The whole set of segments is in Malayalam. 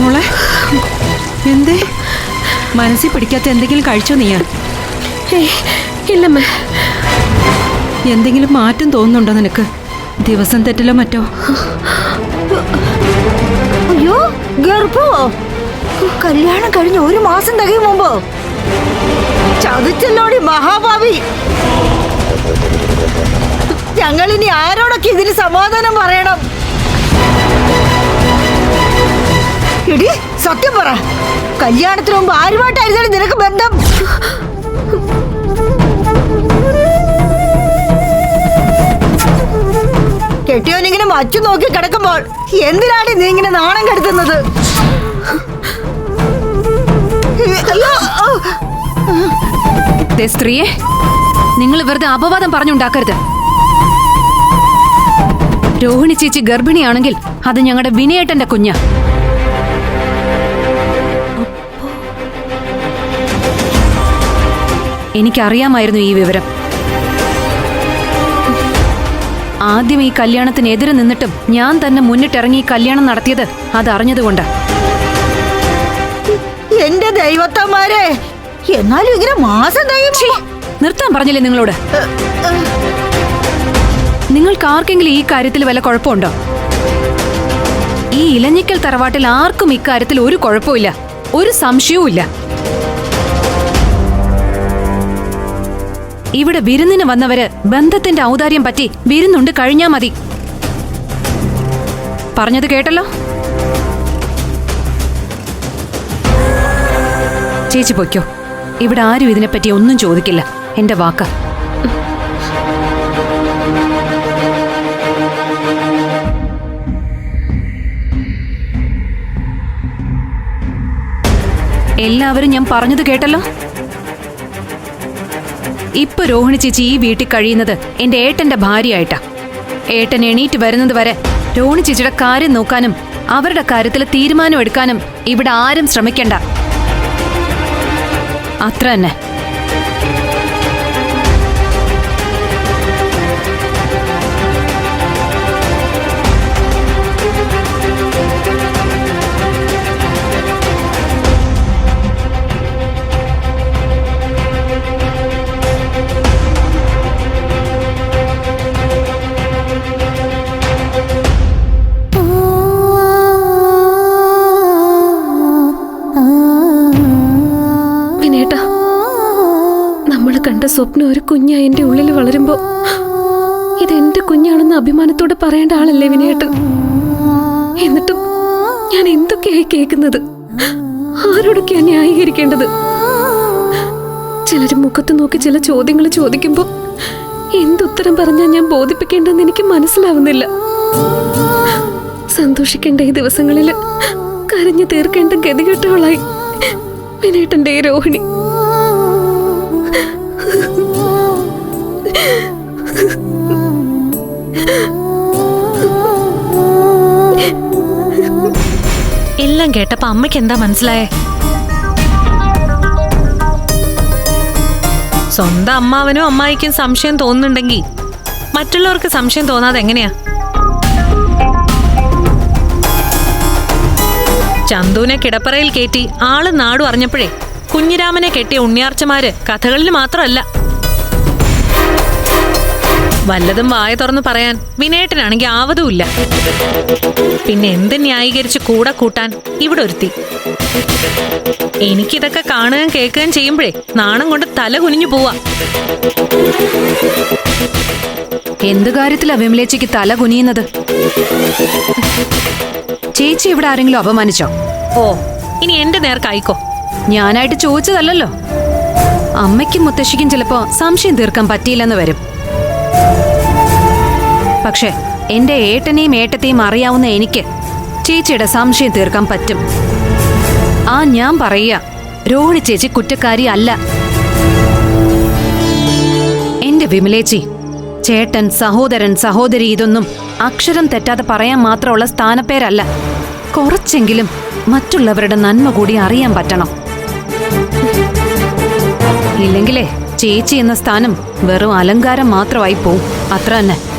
മോളെ എന്തേ? മനസ്സിൽ പിടിക്കാത്ത എന്തെങ്കിലും കഴിച്ചോ നീയാ? ഏയ്, ഇല്ലമ്മ. എന്തെങ്കിലും മാറ്റം തോന്നുന്നുണ്ടോ നിനക്ക്? ദിവസം തെറ്റിലോ മറ്റോ? അയ്യോ ഗർഭമോ കല്യാണം കഴിഞ്ഞ് ഒരു മാസം തികയും മുമ്പോ. ചതിച്ചല്ലോടി മഹാഭാവി. ഞങ്ങൾ ഇനി ആരോടൊക്കെ ഇതിന് സമാധാനം പറയണം? എടി സത്യം പറ. കല്യാണത്തിന് മുമ്പ് ആരുമായിട്ടായിരുന്നു നിനക്ക് ബന്ധം? കെട്ടിയോനിങ്ങനെ മച്ചു നോക്കി കിടക്കുമ്പോൾ എന്തിനാണ് നീ ഇങ്ങനെ നാണം കെടുത്തുന്നത്? സ്ത്രീയെ നിങ്ങൾ വെറുതെ അപവാദം പറഞ്ഞുണ്ടാക്കരുത്. രോഹിണി ചേച്ചി ഗർഭിണിയാണെങ്കിൽ അത് ഞങ്ങളുടെ വിനയേട്ടന്റെ കുഞ്ഞ. എനിക്കറിയാമായിരുന്നു ഈ വിവരം. ആദ്യം ഈ കല്യാണത്തിനെതിരെ നിന്നിട്ടും ഞാൻ തന്നെ മുന്നിട്ടിറങ്ങി ഈ കല്യാണം നടത്തിയത് അത് അറിഞ്ഞതുകൊണ്ട് എന്റെ ദൈവത്തന്മാരെ എന്നാലും ഇങ്ങനെ മാസം ദൈവം നിർത്താൻ പറഞ്ഞില്ലേ നിങ്ങളോട്? നിങ്ങൾക്ക് ആർക്കെങ്കിലും ഈ കാര്യത്തിൽ വല്ല കുഴപ്പമുണ്ടോ? ഈ ഇലഞ്ഞിക്കൽ തറവാട്ടിൽ ആർക്കും ഇക്കാര്യത്തിൽ ഒരു കുഴപ്പമില്ല ഒരു സംശയവും ഇല്ല ഇവിടെ വിരുന്നിന് വന്നവര് ബന്ധത്തിന്റെ ഔദാര്യം പറ്റി വിരുന്നുണ്ട് കഴിഞ്ഞാ മതി. പറഞ്ഞത് കേട്ടല്ലോ? ചേച്ചി പൊയ്ക്കോ. ഇവിടെ ആരും ഇതിനെപ്പറ്റി ഒന്നും ചോദിക്കില്ല. എന്റെ വാക്ക. എല്ലാവരും ഞാൻ പറഞ്ഞത് കേട്ടല്ലോ? ഇപ്പൊ രോഹിണി ചേച്ചി ഈ വീട്ടിൽ കഴിയുന്നത് എന്റെ ഏട്ടന്റെ ഭാര്യയായിട്ടാ. ഏട്ടൻ എണീറ്റ് വരുന്നത് വരെ രോഹിണി ചേച്ചിയുടെ കാര്യം നോക്കാനും അവരുടെ കാര്യത്തിൽ തീരുമാനം എടുക്കാനും ഇവിടെ ആരും ശ്രമിക്കണ്ട. അത്ര തന്നെ. സ്വപ്നം ഒരു കുഞ്ഞായി എന്റെ ഉള്ളിൽ വളരുമ്പോ ഇതെന്റെ കുഞ്ഞാണെന്ന് അഭിമാനത്തോടെ പറയേണ്ട ആളല്ലേ വിനയേട്ടൻ? എന്നിട്ടും ഞാൻ എന്തൊക്കെയായി കേൾക്കുന്നത്? ആരോടൊക്കെയാ ന്യായീകരിക്കേണ്ടത്? ചിലര് മുഖത്ത് നോക്കി ചില ചോദ്യങ്ങൾ ചോദിക്കുമ്പോ എന്തുത്തരം പറഞ്ഞാൽ ഞാൻ ബോധിപ്പിക്കേണ്ടെന്ന് എനിക്ക് മനസ്സിലാവുന്നില്ല. സന്തോഷിക്കേണ്ട ഈ ദിവസങ്ങളിൽ കരഞ്ഞു തീർക്കേണ്ട ഗതികെട്ടവളായി വിനേട്ടന്റെ ഈ രോഹിണി. എല്ലാം കേട്ടപ്പോ അമ്മയ്ക്ക് എന്താ മനസ്സിലായേ? സ്വന്തം അമ്മാവനും അമ്മായിക്കും സംശയം തോന്നുന്നുണ്ടെങ്കിൽ മറ്റുള്ളവർക്ക് സംശയം തോന്നാതെ എങ്ങനെയാ? ചന്തുവിനെ കിടപ്പറയിൽ കയറ്റി ആൾ നാടു അറിഞ്ഞപ്പോഴേ കുഞ്ഞിരാമനെ കെട്ടിയ ഉണ്ണിയാർച്ചമാര് കഥകളിൽ മാത്രമല്ല വല്ലതും വായ തുറന്ന് പറയാൻ വിനേട്ടനാണെങ്കിൽ ആവതുമില്ല. പിന്നെ എന്ത് ന്യായീകരിച്ച് കൂടെ കൂട്ടാൻ ഇവിടെ ഒരുത്തി? എനിക്കിതൊക്കെ കാണുകയും കേൾക്കുകയും ചെയ്യുമ്പോഴേ നാണം കൊണ്ട് തല കുനിഞ്ഞു പോവാ. എന്ത് കാര്യത്തിലാ വിമലേച്ചിക്ക് തല കുനിയുന്നത്? ചേച്ചി ഇവിടെ ആരെങ്കിലും അപമാനിച്ചോ? ഓ ഇനി എന്റെ നേർക്കായിക്കോ? ഞാനായിട്ട് ചോദിച്ചതല്ലല്ലോ. അമ്മയ്ക്കും മുത്തശ്ശിക്കും ചിലപ്പോ സംശയം തീർക്കാൻ പറ്റിയില്ലെന്ന് വരും. പക്ഷെ എന്റെ ഏട്ടനെയും ഏട്ടത്തെയും അറിയാവുന്ന എനിക്ക് ചേച്ചിയുടെ സംശയം തീർക്കാൻ പറ്റും. ആ ഞാൻ പറയുക രോഹിണി ചേച്ചി കുറ്റക്കാരി അല്ല. എന്റെ വിമലേച്ചി ചേട്ടൻ സഹോദരൻ സഹോദരി ഇതൊന്നും അക്ഷരം തെറ്റാതെ പറയാൻ മാത്രമുള്ള സ്ഥാനപ്പേരല്ല. കുറച്ചെങ്കിലും മറ്റുള്ളവരുടെ നന്മ കൂടി അറിയാൻ പറ്റണം. ഇല്ലെങ്കിലേ ചേച്ചി എന്ന സ്ഥാനം വെറും അലങ്കാരം മാത്രമായി പോവും അത്ര തന്നെ.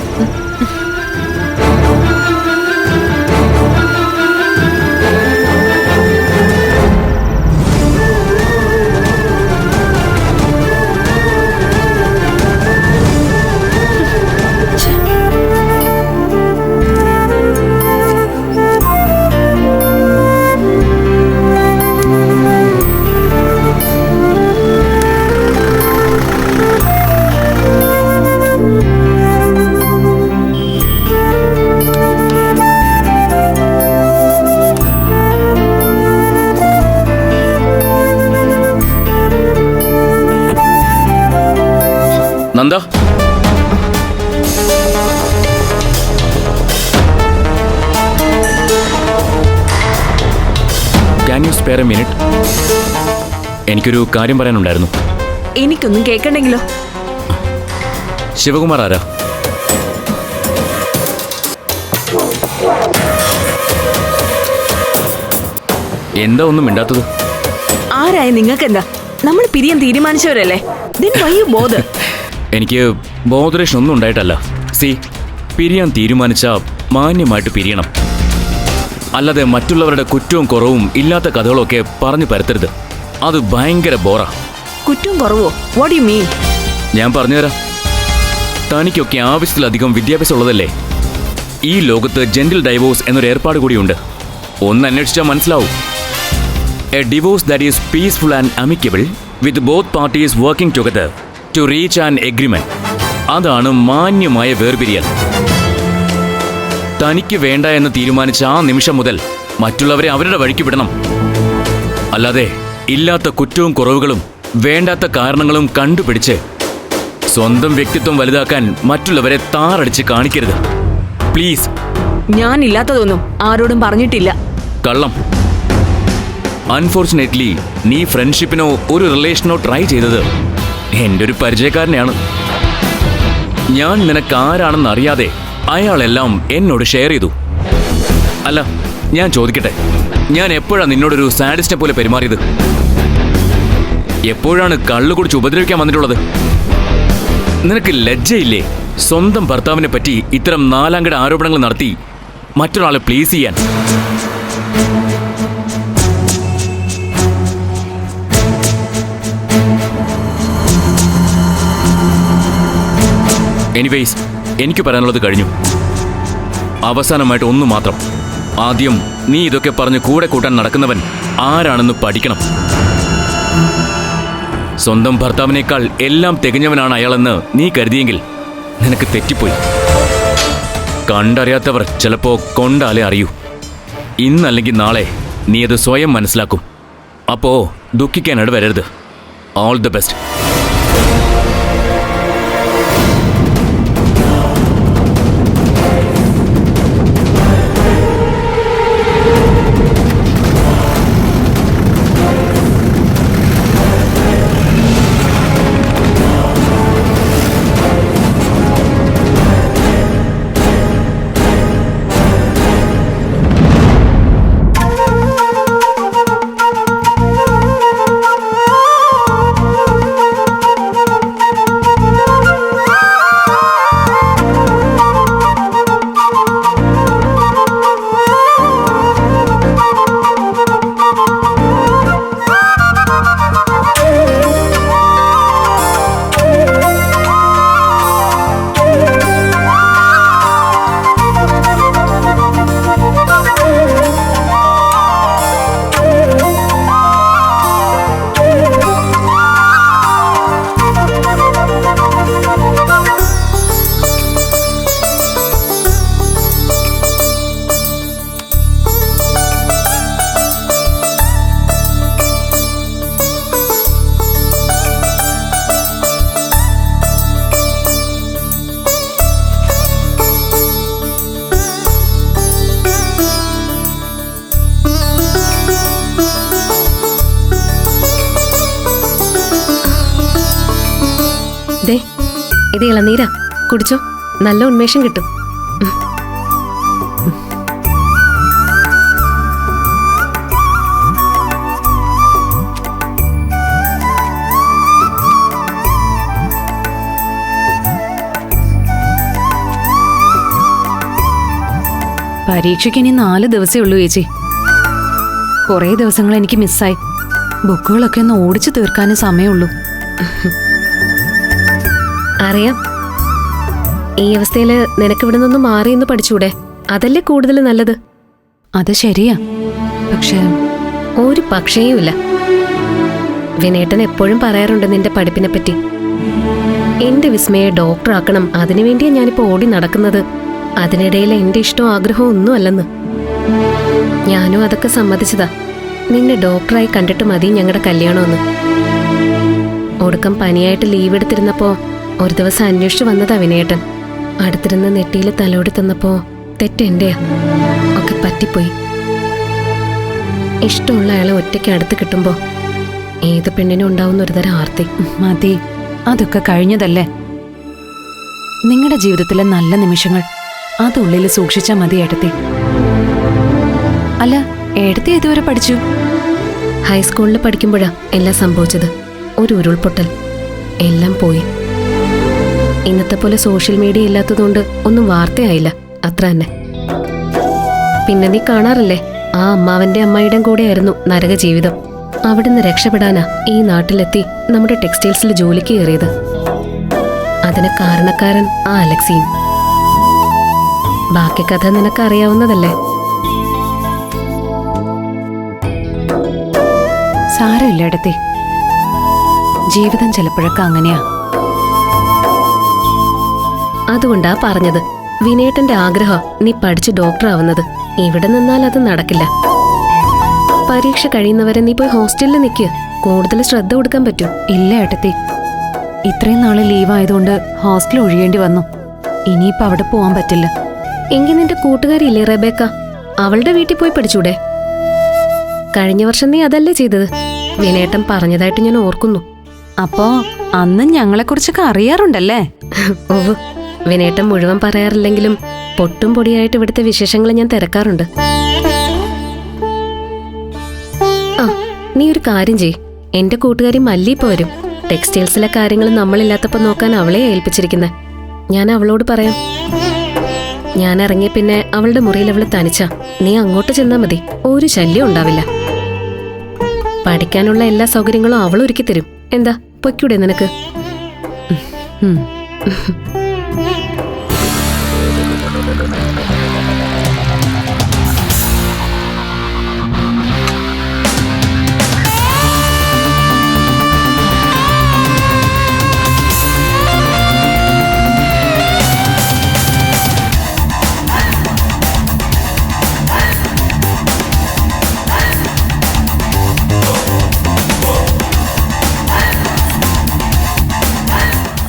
Nanda. Can you spare a minute എനിക്കൊരു കാര്യം പറയാനുണ്ടായിരുന്നു. എനിക്കൊന്നും കേൾക്കണ്ടെങ്കിലോ ശിവകുമാർ ആരാ? എന്താ ഒന്നും മിണ്ടാത്തത്? ആരായ നിങ്ങൾക്ക് എന്താ നമ്മൾ പിരിയാൻ തീരുമാനിച്ചവരല്ലേ? ദിൻ എനിക്ക് ബോധരേഷൻ ഒന്നും ഉണ്ടായിട്ടല്ല. സി പിരിയാൻ തീരുമാനിച്ച മാന്യമായിട്ട് പിരിയണം. അല്ലാതെ മറ്റുള്ളവരുടെ കുറ്റവും കുറവും ഇല്ലാത്ത കഥകളൊക്കെ പറഞ്ഞു പരത്തരുത്. അത് ഭയങ്കര ബോറാ കുറ്റവും കുറവോ? വാട്ട് യു മീൻ ഞാൻ പറഞ്ഞുതരാം. തനിക്കൊക്കെ ആവശ്യത്തിലധികം വിദ്യാഭ്യാസം ഉള്ളതല്ലേ? ഈ ലോകത്ത് ജെന്റിൽ ഡൈവോഴ്സ് എന്നൊരു ഏർപ്പാട് കൂടിയുണ്ട്. ഒന്ന് അന്വേഷിച്ചാൽ മനസ്സിലാവും. A divorce that is peaceful and amicable with both parties working together to reach an agreement അതാണ് മാന്യമായ വേർപിരിയൽ. തനിക്ക് വേണ്ട എന്ന് തീരുമാനിച്ച ആ നിമിഷം മുതൽ മറ്റുള്ളവരെ അവരുടെ വഴിക്ക് വിടണം. അല്ലാതെ ഇല്ലാത്ത കുറ്റവും കുറവുകളും വേണ്ടാത്ത കാരണങ്ങളും കണ്ടുപിടിച്ച് സ്വന്തം വ്യക്തിത്വം വലുതാക്കാൻ മറ്റുള്ളവരെ താറടിച്ച് കാണിക്കരുത്. പ്ലീസ്. ഞാൻ ഇല്ലാത്തതൊന്നും ആരോടും പറഞ്ഞിട്ടില്ല. കള്ളം. അൺഫോർച്ചുനേറ്റ്ലി നീ ഫ്രണ്ട്ഷിപ്പിനോ ഒരു റിലേഷനോ ട്രൈ ചെയ്തത് എന്റെ ഒരു പരിചയക്കാരനെയാണ്. ഞാൻ നിനക്ക് ആരാണെന്ന് അറിയാതെ അയാളെല്ലാം എന്നോട് ഷെയർ ചെയ്തു. അല്ല ഞാൻ ചോദിക്കട്ടെ ഞാൻ എപ്പോഴാണ് നിന്നോടൊരു സാഡിസ്റ്റിനെ പോലെ പെരുമാറിയത്? എപ്പോഴാണ് കള്ളു കുടിച്ച് ഉപദ്രവിക്കാൻ വന്നിട്ടുള്ളത്? നിനക്ക് ലജ്ജയില്ലേ? സ്വന്തം ഭർത്താവിനെ പറ്റി ഇത്തരം നാലാംകിട ആരോപണങ്ങൾ നടത്തി മറ്റൊരാളെ പ്ലീസ് ചെയ്യാൻ. എനിവേയ്സ് എനിക്ക് പറയാനുള്ളത് കഴിഞ്ഞു. അവസാനമായിട്ട് ഒന്ന് മാത്രം. ആദ്യം നീ ഇതൊക്കെ പറഞ്ഞ് കൂടെ കൂട്ടാൻ നടക്കുന്നവൻ ആരാണെന്ന് പഠിക്കണം. സ്വന്തം ഭർത്താവിനേക്കാൾ എല്ലാം തികഞ്ഞവനാണ് അയാളെന്ന് നീ കരുതിയെങ്കിൽ നിനക്ക് തെറ്റിപ്പോയി. കണ്ടറിയാത്തവർ ചിലപ്പോ കൊണ്ടാലേ അറിയൂ. ഇന്നല്ലെങ്കിൽ നാളെ നീ അത് സ്വയം മനസ്സിലാക്കും. അപ്പോ ദുഃഖിക്കാൻ ഇടവരരുത്. ഓൾ ദി ബെസ്റ്റ് ഇത് ഇളനീരാ. കുടിച്ചോ. നല്ല ഉന്മേഷം കിട്ടും. പരീക്ഷയ്ക്ക് ഇനി നാല് ദിവസമേ ഉള്ളൂ ചേച്ചി. കുറേ ദിവസങ്ങൾ എനിക്ക് മിസ്സായി. ബുക്കുകളൊക്കെ ഒന്ന് ഓടിച്ചു തീർക്കാനേ സമയമുള്ളൂ. അറിയാം. ഈ അവസ്ഥയിൽ നിനക്ക് ഇവിടെ നിന്ന് മാറി എന്ന് പഠിച്ചൂടെ? അതല്ലേ കൂടുതൽ നല്ലത്? അത് ശരിയാ. പക്ഷേ ഒരു പക്ഷേയുമില്ല. വിനേട്ടൻ എപ്പോഴും പറയാറുണ്ട് നിന്റെ പഠിപ്പിനെ പറ്റി. എന്റെ വിസ്മയെ ഡോക്ടറാക്കണം അതിനുവേണ്ടിയാ ഞാനിപ്പോ ഓടി നടക്കുന്നത്. അതിനിടയിൽ എന്റെ ഇഷ്ടവും ആഗ്രഹവും ഒന്നും അല്ലെന്ന്. ഞാനും അതൊക്കെ സമ്മതിച്ചതാ. നിന്നെ ഡോക്ടറായി കണ്ടിട്ട് മതി ഞങ്ങളുടെ കല്യാണമെന്ന് ഒടുക്കം പനിയായിട്ട് ലീവ് എടുത്തിരുന്നപ്പോ ഒരു ദിവസം അന്വേഷിച്ചു വന്നതാ അവിനേട്ടൻ അടുത്തിരുന്ന് നെറ്റിയിൽ തലോടി തന്നപ്പോ തെറ്റെന്റെയാ ഒക്കെ പറ്റിപ്പോയി. ഇഷ്ടമുള്ള അയാളെ ഒറ്റയ്ക്ക് അടുത്ത് കിട്ടുമ്പോ ഏത് പെണ്ണിനും ഉണ്ടാവുന്ന ഒരുതരം ആർത്തി. മതി. അതൊക്കെ കഴിഞ്ഞതല്ലേ? നിങ്ങളുടെ ജീവിതത്തിലെ നല്ല നിമിഷങ്ങൾ അത് ഉള്ളിൽ സൂക്ഷിച്ചാ മതി ഏട്ടത്തി. അല്ല ഏട്ടത്തി ഇതുവരെ പഠിച്ചു? ഹൈസ്കൂളിൽ പഠിക്കുമ്പോഴാ എല്ലാം സംഭവിച്ചത്. ഒരു ഉരുൾപൊട്ടൽ. എല്ലാം പോയി. ഇന്നത്തെ പോലെ സോഷ്യൽ മീഡിയ ഇല്ലാത്തതുകൊണ്ട് ഒന്നും വാർത്തയായില്ല. അത്ര തന്നെ. പിന്നെ നീ കാണാറില്ലേ? ആ അമ്മാവന്റെ അമ്മായിയുടെ കൂടെയായിരുന്നു നരക ജീവിതം. അവിടുന്ന് രക്ഷപ്പെടാനാ ഈ നാട്ടിലെത്തി നമ്മുടെ ടെക്സ്റ്റൈൽസിൽ ജോലിക്ക് കയറിയത്. അതിന് കാരണക്കാരൻ ആ അലക്സിയും ബാക്കി കഥ നിനക്ക് അറിയാവുന്നതല്ലേ സാരമില്ല ഇടത്തെ ജീവിതം ചിലപ്പോഴൊക്കെ അങ്ങനെയാ. അതുകൊണ്ടാ പറഞ്ഞത്. വിനേട്ടന്റെ ആഗ്രഹം നീ പഠിച്ച് ഡോക്ടർ ആവുന്നത് ഇവിടെ നിന്നാൽ അത് നടക്കില്ല. പരീക്ഷ കഴിയുന്നവരെ നീ പോയി ഹോസ്റ്റലിൽ നിൽക്കുക കൂടുതൽ ശ്രദ്ധ കൊടുക്കാൻ പറ്റും. ഇല്ല ഏട്ടത്തി. ഇത്രയും നാൾ ലീവായതുകൊണ്ട് ഹോസ്റ്റൽ ഒഴിയേണ്ടി വന്നു. ഇനിയിപ്പോ അവിടെ പോവാൻ പറ്റില്ല. എങ്കിൽ നിന്റെ കൂട്ടുകാരില്ലേ റെബേക്ക? അവളുടെ വീട്ടിൽ പോയി പഠിച്ചൂടെ? കഴിഞ്ഞ വർഷം നീ അതല്ലേ ചെയ്തത്? വിനേട്ടൻ പറഞ്ഞതായിട്ട് ഞാൻ ഓർക്കുന്നു. അപ്പോ അന്ന് ഞങ്ങളെക്കുറിച്ചൊക്കെ അറിയാറുണ്ടല്ലേ? ഓവ് വിനേട്ടൻ മുഴുവൻ പറയാറില്ലെങ്കിലും പൊട്ടും പൊടിയായിട്ട് ഇവിടുത്തെ വിശേഷങ്ങൾ ഞാൻ തിരക്കാറുണ്ട്. ആ നീ ഒരു കാര്യം ചെയ് എന്റെ കൂട്ടുകാരി മല്ലി പോരും വരും. ടെക്സ്റ്റൈൽസിലെ കാര്യങ്ങൾ നമ്മളില്ലാത്തപ്പോൾ നോക്കാൻ അവളെ ഏൽപ്പിച്ചിരിക്കുന്നത് ഞാൻ അവളോട് പറയാം. ഞാൻ ഇറങ്ങിയ പിന്നെ അവളുടെ മുറിയിൽ അവൾ തനിച്ച. നീ അങ്ങോട്ട് ചെന്നാ മതി. ഒരു ശല്യം ഉണ്ടാവില്ല. പഠിക്കാനുള്ള എല്ലാ സൗകര്യങ്ങളും അവൾ ഒരുക്കി തരും. എന്താ? പൊയ്ക്കൂടെ നിനക്ക്.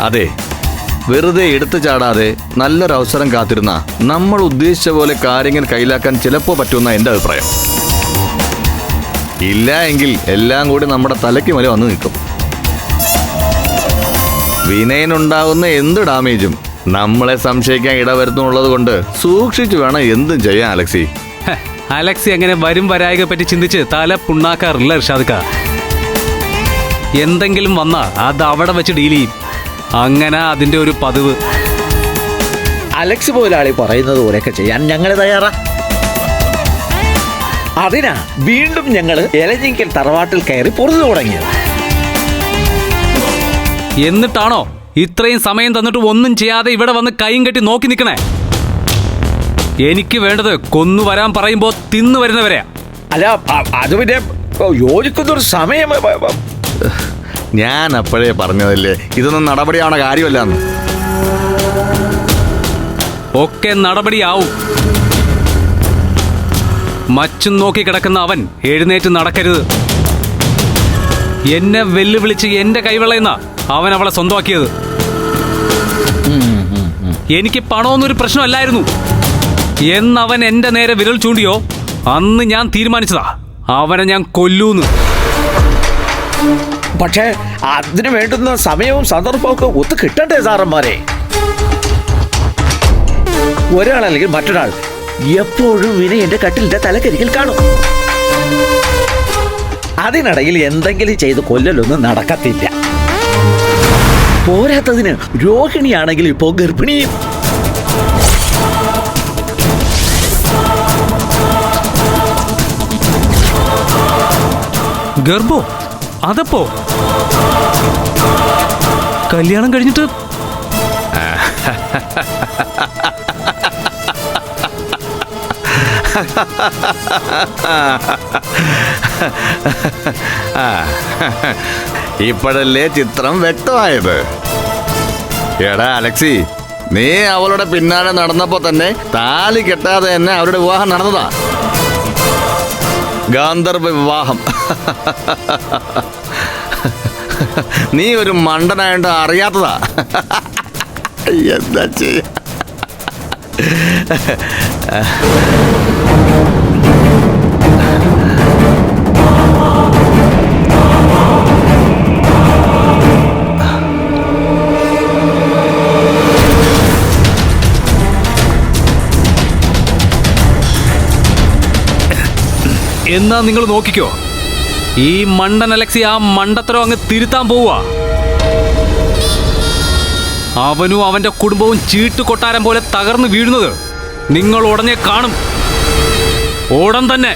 അതെ വെറുതെ എടുത്തു ചാടാതെ നല്ലൊരവസരം കാത്തിരുന്ന നമ്മൾ ഉദ്ദേശിച്ച പോലെ കാര്യങ്ങൾ കയ്യിലാക്കാൻ ചിലപ്പോൾ പറ്റുമെന്ന എന്റെ അഭിപ്രായം. ഇല്ല എങ്കിൽ എല്ലാം കൂടി നമ്മുടെ തലയ്ക്ക് മേലെ വന്നു നിൽക്കും. വിനയനുണ്ടാകുന്ന എന്ത് ഡാമേജും നമ്മളെ സംശയിക്കാൻ ഇടവരുത്തുന്നുള്ളത് കൊണ്ട് സൂക്ഷിച്ചു വേണം എന്തും ചെയ്യാൻ അലക്സി. അലക്സി അങ്ങനെ വരും വരായകെ പറ്റി ചിന്തിച്ച് തല പുണ്ണാക്കാറില്ല ഇർഷാദ്ക്ക. എന്തെങ്കിലും വന്നാ അത് അവിടെ വെച്ച് ഡീൽ ചെയ്യും. അങ്ങനെ അതിന്റെ ഒരു പതിവ്. അലക്സ് പോലാളി പറയുന്നത് പോലെയൊക്കെ ചെയ്യാൻ ഞങ്ങൾ തയ്യാറാ. അതിനാ വീണ്ടും ഞങ്ങൾ എലഞ്ഞിക്കൽ തറവാട്ടിൽ കയറി പൊറുതു തുടങ്ങിയത്. എന്നിട്ടാണോ ഇത്രയും സമയം തന്നിട്ട് ഒന്നും ചെയ്യാതെ ഇവിടെ വന്ന് കൈയും കെട്ടി നോക്കി നിൽക്കണേ എനിക്ക് വേണ്ടത് കൊന്നു വരാൻ പറയുമ്പോ തിന്നു വരുന്നവരെയാ. അല്ല അത് പിന്നെ യോജിക്കുന്നൊരു സമയം ഞാൻ അപ്പോഴേ പറഞ്ഞതല്ലേ? ഇതൊന്നും നടപടിയാവണ കാര്യമല്ല ഒക്കെ നടപടിയാവും. മച്ചും നോക്കി കിടക്കുന്ന അവൻ എഴുന്നേറ്റ് നടക്കരുത്. എന്നെ വെല്ലുവിളിച്ച് എന്റെ കൈവെള്ളയെന്ന അവൻ അവളെ സ്വന്തമാക്കിയത്. എനിക്ക് പണമൊന്നൊരു പ്രശ്നമല്ലായിരുന്നു. എന്നവൻ എന്റെ നേരെ വിരൽ ചൂണ്ടിയോ? അന്ന് ഞാൻ തീരുമാനിച്ചതാ. അവനെ ഞാൻ കൊല്ലൂന്ന്. പക്ഷേ അതിന് വേണ്ടുന്ന സമയവും സന്ദർഭവും ഒക്കെ ഒത്തു കിട്ടണ്ടേ സാറന്മാരെ? ഒരാളല്ലെങ്കിൽ മറ്റൊരാൾ എപ്പോഴും ഇനി എന്റെ കട്ടിലിന്റെ തലക്കരികിൽ കാണും. അതിനിടയിൽ എന്തെങ്കിലും ചെയ്ത് കൊല്ലലൊന്നും നടക്കത്തില്ല. പോരാത്തതിന് രോഹിണിയാണെങ്കിൽ ഇപ്പോൾ ഗർഭിണിയും. ഗർഭോ? അതപ്പോ? കല്യാണം കഴിഞ്ഞിട്ട്? ഇപ്പോഴല്ലേ ചിത്രം വ്യക്തമായത്. എടാ അലക്സി നീ അവളുടെ പിന്നാലെ നടന്നപ്പോ തന്നെ താലി കെട്ടാതെ തന്നെ അവരുടെ വിവാഹം നടന്നതാ. ഗാന്ധർവ വിവാഹം. നീ ഒരു മണ്ടനായോണ്ട് അറിയാത്തതാ. എന്താ ചെയ്യാ? എന്നാ നിങ്ങൾ നോക്കിക്കോ. ഈ മണ്ടൻ അലക്സി ആ മണ്ടത്തരം അങ്ങ് തിരുത്താൻ പോവുക അവനും അവന്റെ കുടുംബവും ചീട്ട് കൊട്ടാരം പോലെ തകർന്നു വീഴുന്നത് നിങ്ങൾ ഉടനെ കാണും. ഉടൻ തന്നെ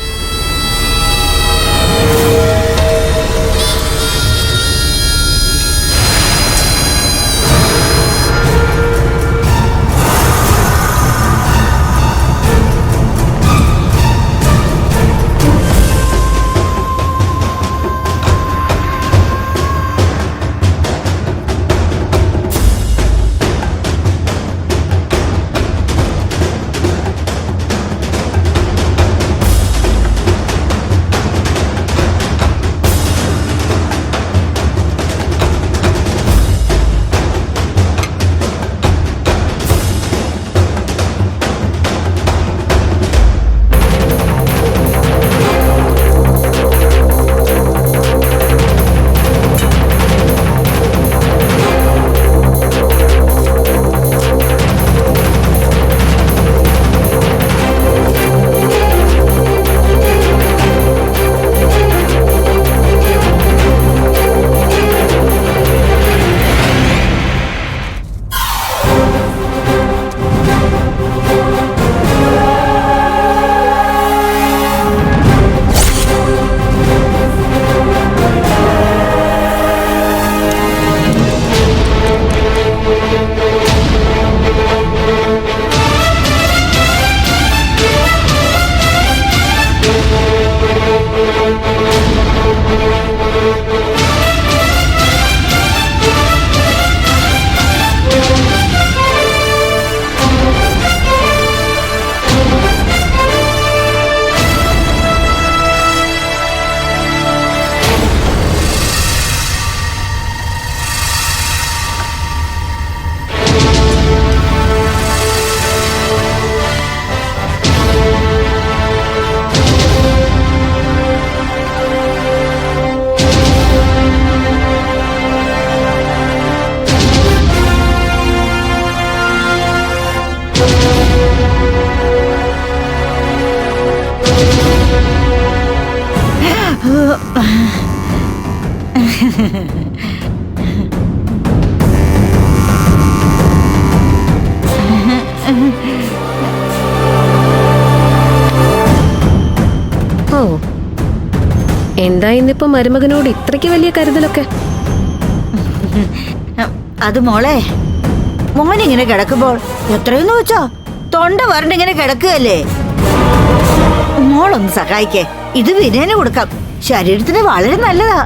എന്താ ഇന്നിപ്പോ മരുമകനോട് ഇത്രയ്ക്ക് വലിയ കരുതലൊക്കെ? അത് മോളെ മോനിങ്ങനെ കിടക്കുമ്പോൾ എത്രയെന്ന് വെച്ചോ തൊണ്ട വരണ്ടിങ്ങനെ കിടക്കുകയല്ലേ? മോളൊന്ന് സഹായിക്കേ ഇത് വിനയന് കൊടുക്കാം. ശരീരത്തിന് വളരെ നല്ലതാ.